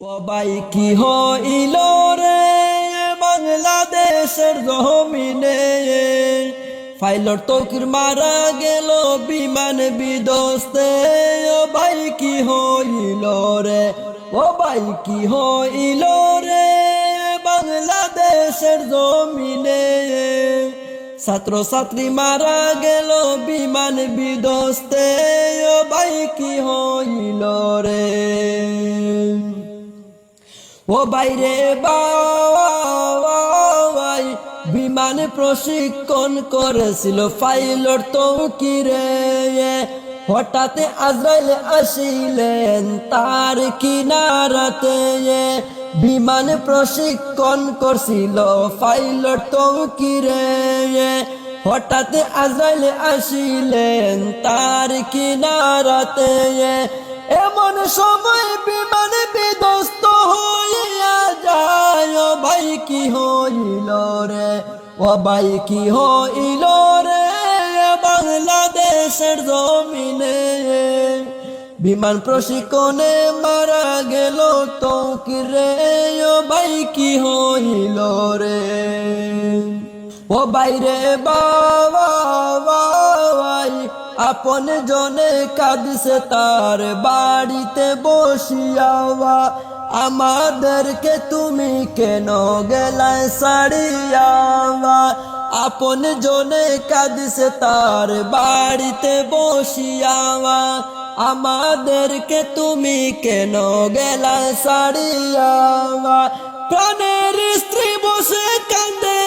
সবাই কি হইল রে বাংলাদেশের জমিনে? ফাইলর তকির মারা গেল, বিমান বিদস্তে ও ভাই কি হইল রে? ও ভাই কি হইল রে বাংলাদেশের জমিনে? ছাত্র ছাত্রী মারা গেল, বিমান বিদস্তে ও বাইরে বাই বিমান প্রশিক্ষণ করেছিল পাইলট তো কিরে হঠাৎ আজরাইল আসিলেন তার কিনারাতে। বিমান প্রশিক্ষণ করছিল পাইলট তো কিরে হঠাৎ আজরাইল আসিলেন তার কিনারাতে। এমন সময় বিমান কি হইল রে? ও কি হইল রে? বাংলাদেশের জমিনে বিমান প্রশিক্ষণে মারা গেল তো কি রে? ও ভাই, কি হইল রে? ও বাইরে বাবাই আপন জনে কাঁদছে তার বাড়িতে বসিয়াওয়া আমাদেরকে তুমি কেন গেলায় সারিয়াওয়া আপন জনে কাঁদছে তার বাড়িতে বসিয়াওয়া আমাদেরকে তুমি কেন গেলা সারিয়াওয়া প্রাণের স্ত্রী বসে কান্দে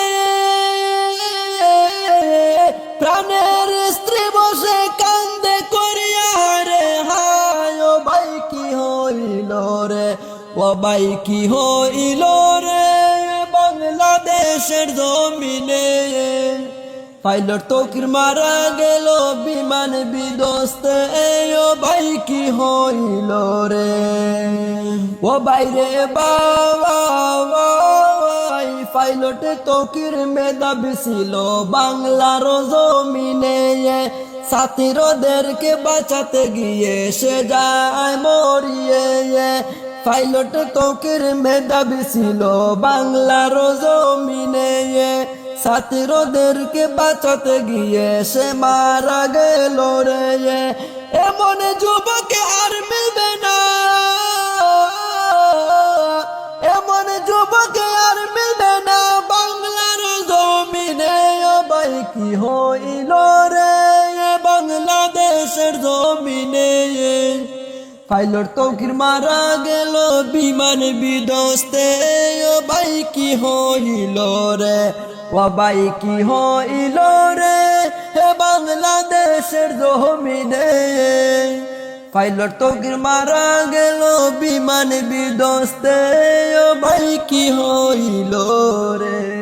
প্রাণের স্ত্রী বসে কান্দে করিয়া রে হায় ভাই, কি হইল রে? ও ভাই কি হইল রে বাংলাদেশের জমিনে? পাইলট তকির মারা গেল, বিমান বিদস্তে ও ভাই, কি হইল রে? ও বাইরে বাবাই পাইলট তকির মেধাবী ছিল বাংলার জমিনে। সাথীরদেরকে বাঁচাতে গিয়ে সে যায় মরিয়ে। পাইলট তকির মেধাবী ছিল। বাংলার জমিনে সাথীরদেরকে বাঁচাতে গিয়ে সে মারা গেল রে। এমন যুবকে আর মিলবে না। এমন যুবকে আর মিলবে না। বাংলার জমিনে ভাই কি হইল রে? বাংলাদেশের জমিনে পাইলট তৌকির মারা গেল, বিমান বিধ্বস্তে। ও ভাই কি হইল রে? ও ভাই কি হইল রে? হে বাংলাদেশের জমিনে। পাইলট তৌকির মারা গেল, বিমান বিধ্বস্তে। ও ভাই কি হইল রে?